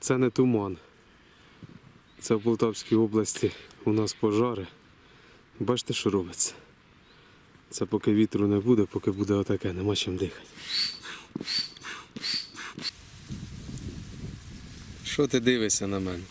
Це не туман. Це в Полтавській області у нас пожари. Бачите, що робиться? Це поки вітру не буде, поки буде отаке, нема чим дихати. Що ти дивишся на мене?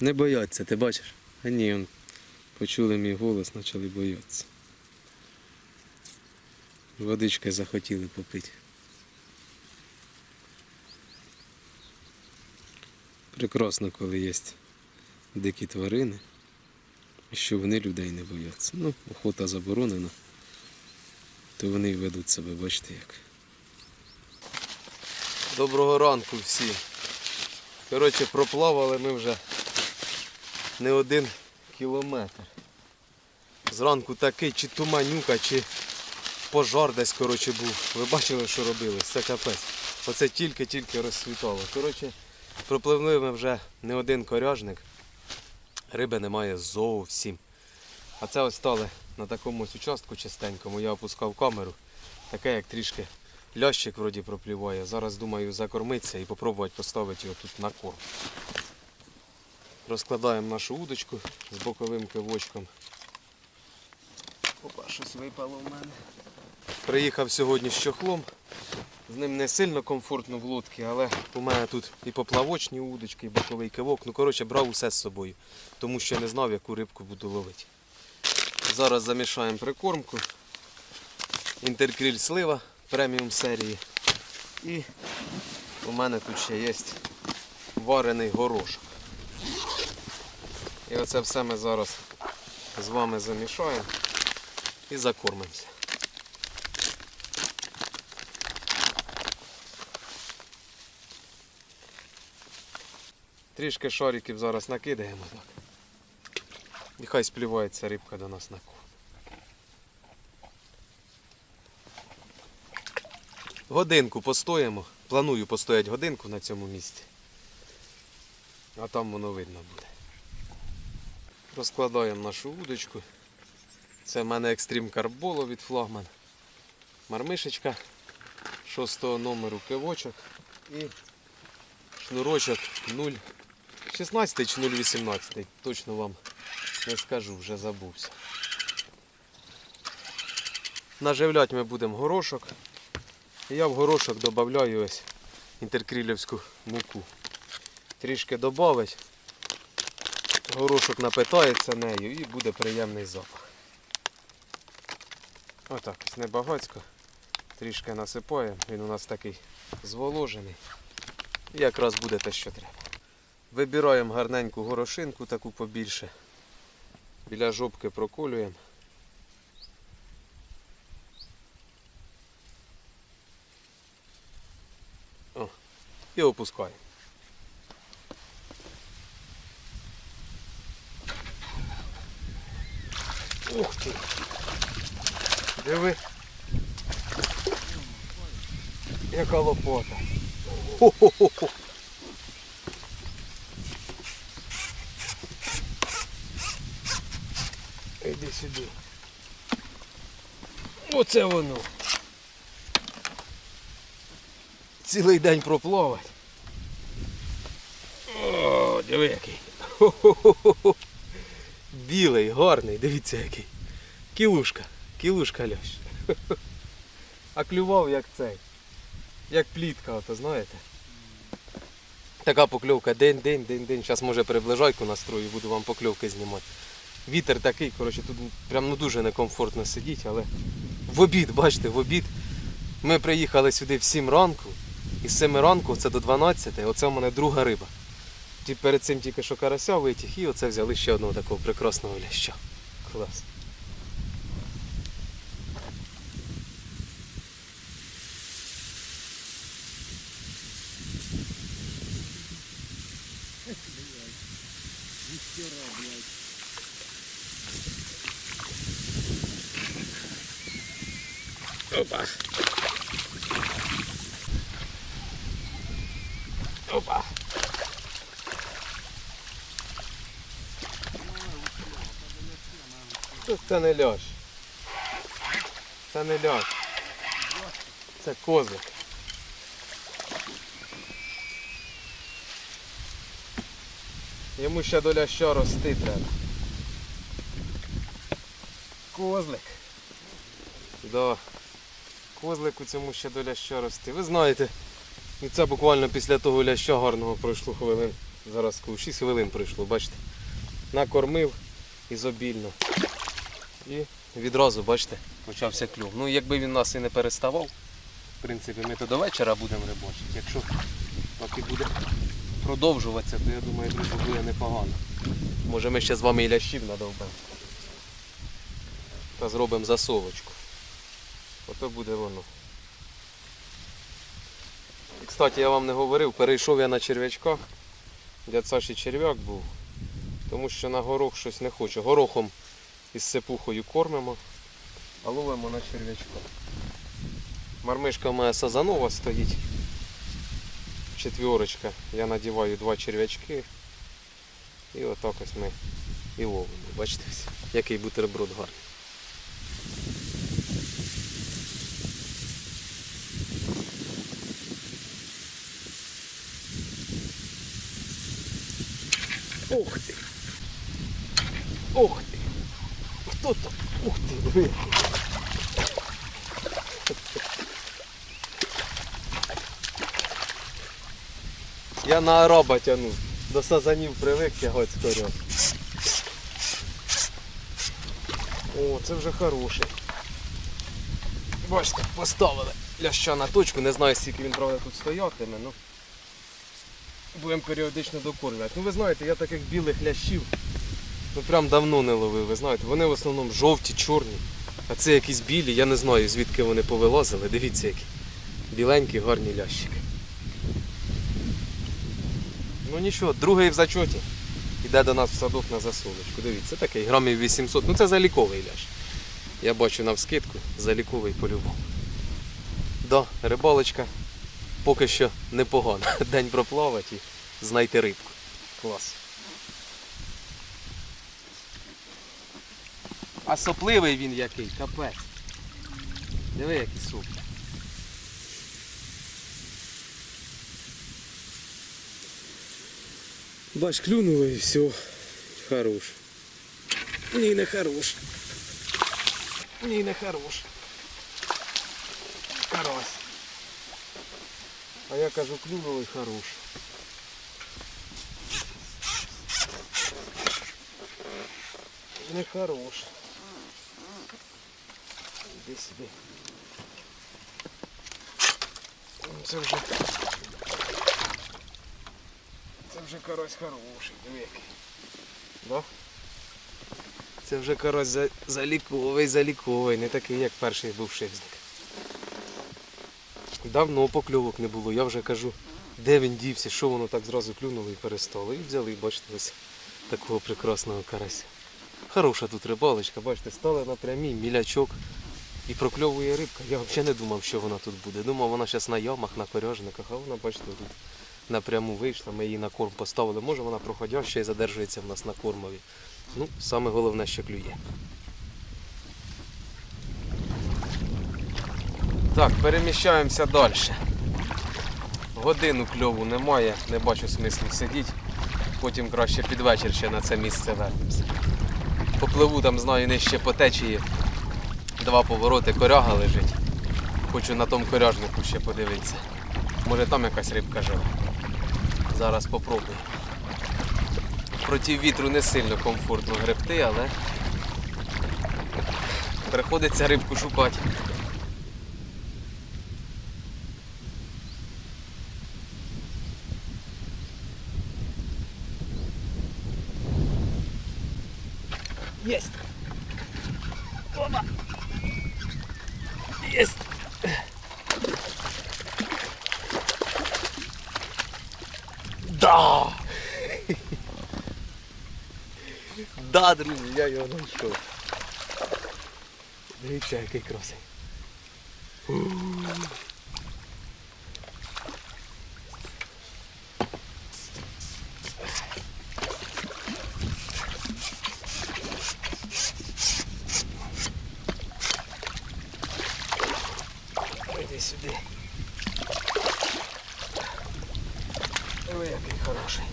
Не бояться, ти бачиш? А ні, он, почули мій голос, почали боятися. Водички захотіли попити. Прекрасно, коли є дикі тварини, що вони людей не бояться. Ну, охота заборонена, то вони ведуть себе, бачите як. Доброго ранку всім. Коротше, проплавали ми вже не один кілометр. Зранку такий чи туманюка, чи пожар десь коротше, був. Ви бачили, що робили? Це капець. Оце тільки-тільки розсвітало. Коротше, пропливли ми вже не один коряжник. Риби немає зовсім. А це ось стали на такому ось участку чистенькому. Я опускав камеру. Таке як трішки лящик вроді пропліває. Зараз думаю закормитися і спробувати поставити його тут на корм. Розкладаємо нашу удочку з боковим кивочком. Опа, щось випало в мене. Приїхав сьогодні з чохлом. З ним не сильно комфортно в лодці, але у мене тут і поплавочні удочки, і боковий кивок. Ну, коротше, брав усе з собою, тому що не знав, яку рибку буду ловити. Зараз замішаємо прикормку. Інтеркріль слива преміум серії. І у мене тут ще є варений горошок. І оце все ми зараз з вами замішаємо і закормимося. Трішки шариків зараз накидаємо так. І хай сплівається рибка до нас на корм. Годинку постоїмо. Планую постояти годинку на цьому місці. А там воно видно буде. Розкладаємо нашу удочку. Це в мене екстрім карболо від флагман. Мармишечка шостого номеру кивочок і шнурочок 0. 16 чи 0,18, точно вам не скажу, вже забувся. Наживляти ми будемо горошок. Я в горошок додаю ось інтеркрілівську муку. Трішки додавить, горошок напитається нею і буде приємний запах. Отак ось небагацько. Трішки насипаємо, він у нас такий зволожений. І якраз буде те, що треба. Вибираємо гарненьку горошинку, таку побільше. Біля жопки проколюємо. О, і опускаємо. Ух ти! Диви. Яка лопота. Хо-хо-хо. Іди сюди. Оце воно. Цілий день проплавать. О, диви який. Хо-хо-хо-хо. Білий, гарний, дивіться який. Кілушка, кілушка лящ. А клював як цей. Як плітка, ото знаєте. Така покльовка день, день, день, день. Зараз може приближайку настрою, буду вам покльовки знімати. Вітер такий, коротше, тут прям ну, дуже некомфортно сидіти, але в обід, бачите, в обід. Ми приїхали сюди в 7 ранку, і з 7 ранку це до 12, оце в мене друга риба. Перед цим тільки що карася витяг, і оце взяли ще одного такого прекрасного ляща. Клас. Опа. Опа. Тут це не ляж. Це не ляж. Це козик. Йому ще до ляща рости треба. Козлик. Да. Козлику цьому ще до ляща рости. Ви знаєте, і це буквально після того ляща гарного пройшло хвилин. Зараз скажу, 6 хвилин пройшло, бачите. Накормив ізобільно. І відразу, бачите, почався клюв. Ну якби він нас і не переставав, в принципі, ми то до вечора будемо рибочити. Якщо і буде продовжуватися, то я думаю, друзі, буде непогано. Може ми ще з вами і лящів надовбимо. Та зробимо засовочку. Ото буде воно. Кстати, я вам не говорив, перейшов я на черв'ячках. Дядь Саші черв'як був. Тому що на горох щось не хочу. Горохом із сипухою кормимо, а ловимо на черв'ячка. Мармишка моя сазанова стоїть. Четверочка. Я надіваю два черв'ячки. І отак ось ми і ловимо. Бачите, який бутерброд гарний. Ух ти! Ух ти! Хто там? Ух ти! диви. Я на араба тяну. До сазанів привик тягати скоро. О, це вже хороший. Бачите, поставили ляща на точку, не знаю скільки він правда тут стоятиме, ну будемо періодично докормлювати. Ну ви знаєте, я таких білих лящів ну прям давно не ловив, ви знаєте. Вони в основному жовті, чорні. А це якісь білі, я не знаю звідки вони повилазили. Дивіться які. Біленькі, гарні лящики. Ну нічого, другий в зачоті. Іде до нас в садок на засолочку. Дивіться, такий грамів 800. Ну це заліковий лящ. Я бачу навскидку, заліковий по-любому. Да, рибалочка поки що непогано. День проплавати і знайти рибку. Клас. А він який, капець. Диви, який суп. Бач, клюнуло і все. Хорош. Ні, не хорош. Ні, не хорош. Карась. А я кажу, клюнуло і хорош. Не хорош. Іди сюди. Це вже. Це вже карась хороший, диви який. Це вже карась за- заліковий, заліковий, не такий, як перший був шизник. Давно покльовок не було, я вже кажу, де він дівся, що воно так зразу клюнуло і перестало. І взяли, бачите, ось такого прекрасного карася. Хороша тут рибалочка, бачите, стали на прямій, мілячок і прокльовує рибка. Я взагалі не думав, що вона тут буде. Думав, вона зараз на ямах, на коряжниках, а вона, бачите, тут напряму вийшла, ми її на корм поставили. Може вона проходяща і задержується в нас на кормові. Ну, саме головне, що клює. Так, переміщаємося далі. Годину кльову немає, не бачу смислу сидіти. Потім краще під вечір ще на це місце вернемося. Попливу там, знаю, нижче по течії. Два повороти, коряга лежить. Хочу на тому коряжнику ще подивитися. Може там якась рибка живе. Зараз попробую. Проти вітру не сильно комфортно гребти, але приходиться рибку шукати. Есть. Опа. Есть. Да. Да, друзі, я його знайшов. Дивіться, який красий. Іди сюди. Ой, який хороший.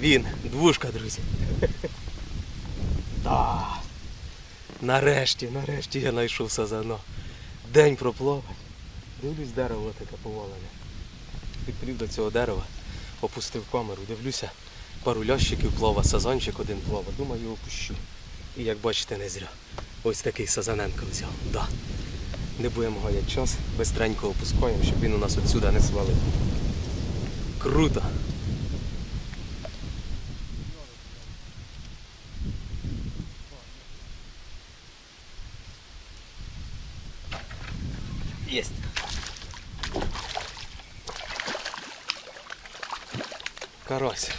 Він, двушка, друзі. Да. Нарешті, нарешті я знайшов сазано. День проплавав. Дивлюсь, дерево таке повалене. Підплів до цього дерева, опустив камеру, дивлюся, пару лящиків плава, сазанчик один плава. Думаю, його пущу. І як бачите, не зря. Ось такий сазаненко взяв. Да. Не будемо гаяти час, бистренько опускаємо, щоб він у нас отсюди не свалив. Круто! Есть. Карась.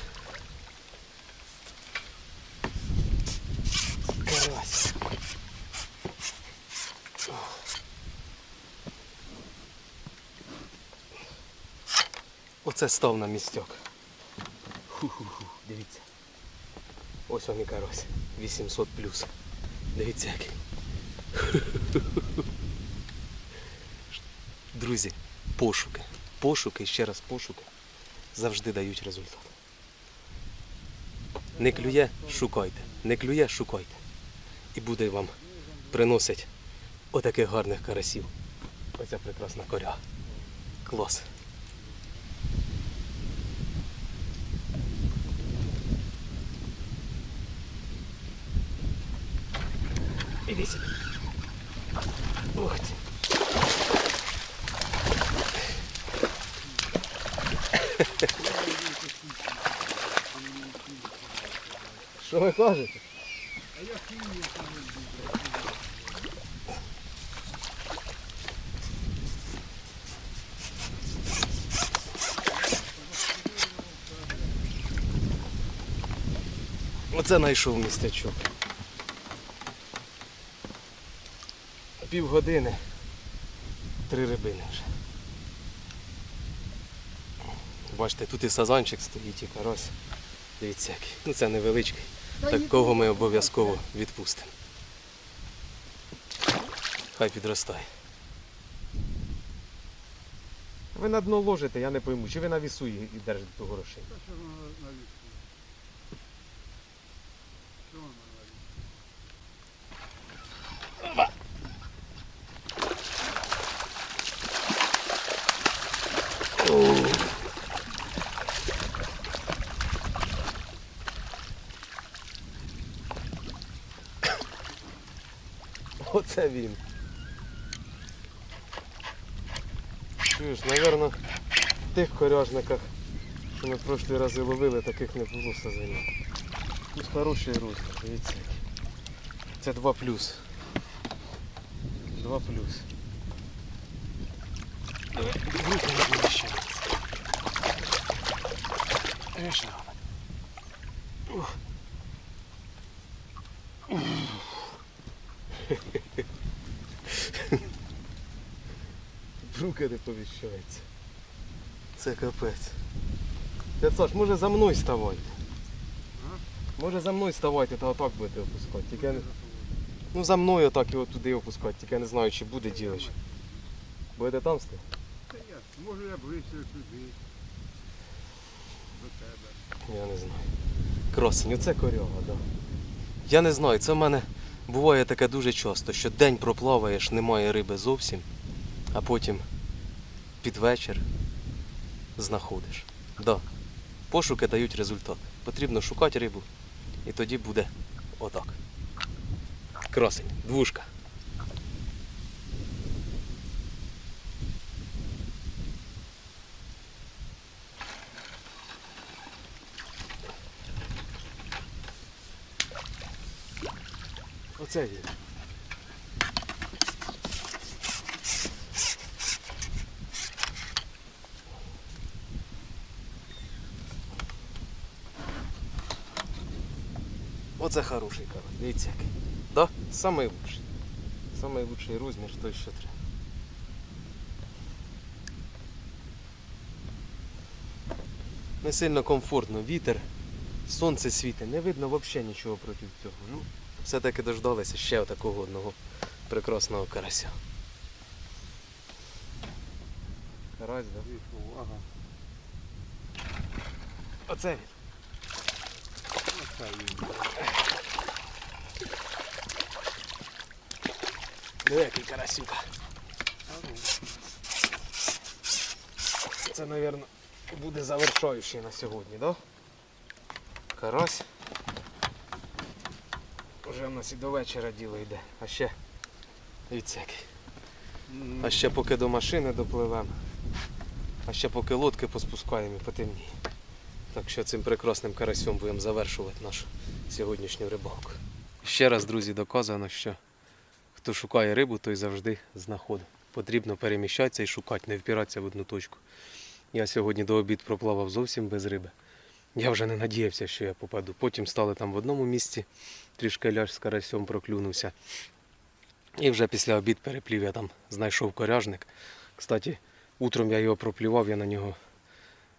Карась. Оце став на місток. Ху-ху-ху. Дивіться. Ось він і карась. 800 плюс. Дивіться який. Друзі, пошуки. Пошуки, ще раз пошуки завжди дають результат. Не клює, шукайте. Не клює, шукайте. І буде вам приносить отаких гарних карасів. Оця прекрасна коря. Клас. Іди сюди. Ух ти. Що ви кажете? А я хімію Оце знайшов містечок. Півгодини. Три рибини вже. Бачите, тут і сазанчик стоїть, і карась. Дивіться який. Ну це невеличкий. Такого ми обов'язково відпустимо. Хай підростає. Ви на дно ложите, я не пойму, чи ви на вісу і і держите ту грошей. Та що воно на віску? Що воно на віску? Оце він. Чуєш, напевно, в тих коряжниках, що ми в прошлі рази ловили, таких не було сазанів. Тут хороший розмір, дивіться. Це 2 плюс. 2 плюс. Руки не поміщаються. Рішено. Ух. Руки не. Це капець. Дядь Саш, може за мною ставайте? Може за мною ставайте, та отак будете опускати. Тільки не... Ну за мною отак його туди опускати, тільки я не знаю, чи буде діло. Будете там? Та я, може я ближче сюди. До тебе. Я не знаю. Красень, оце коряга, так. Да. Я не знаю, це в мене буває таке дуже часто, що день проплаваєш, немає риби зовсім, а потім під вечір знаходиш. Да. Пошуки дають результат. Потрібно шукати рибу, і тоді буде отак. Красень, двушка. Оце він. Оце хороший карась. Дивіться який. Да? Самий лучший. Самий лучший розмір той, що треба. Не сильно комфортно, вітер, сонце світить, не видно взагалі нічого проти цього. Ну, все-таки дождалися ще такого одного прекрасного карася. Карась, да? Вийшов, ага. Оце він. Хай він. Диви, який карасюка. Це, мабуть, буде завершаючий на сьогодні? Да? Карась. Уже в нас і до вечора діло йде. А ще. Дивіться який. А ще поки до машини допливемо. А ще поки лодки поспускаємо і потемніє. Так що цим прекрасним карасем будемо завершувати нашу сьогоднішню рибалку. Ще раз, друзі, доказано, що хто шукає рибу, той завжди знаходить. Потрібно переміщатися і шукати, не впиратися в одну точку. Я сьогодні до обід проплавав зовсім без риби. Я вже не надіявся, що я попаду. Потім стали там в одному місці, трішки ляж з карасьом проклюнувся. І вже після обід переплів я там знайшов коряжник. Кстати, утром я його проплював, я на нього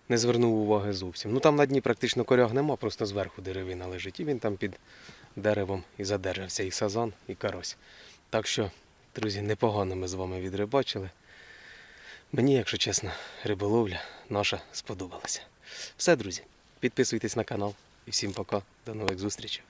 не звернув уваги зовсім. Ну там на дні практично коряг нема, просто зверху деревина лежить. І він там під деревом і задержався, і сазан, і карось. Так що, друзі, непогано ми з вами відрибачили. Мені, якщо чесно, риболовля наша сподобалася. Все, друзі, підписуйтесь на канал і всім пока. До нових зустрічей.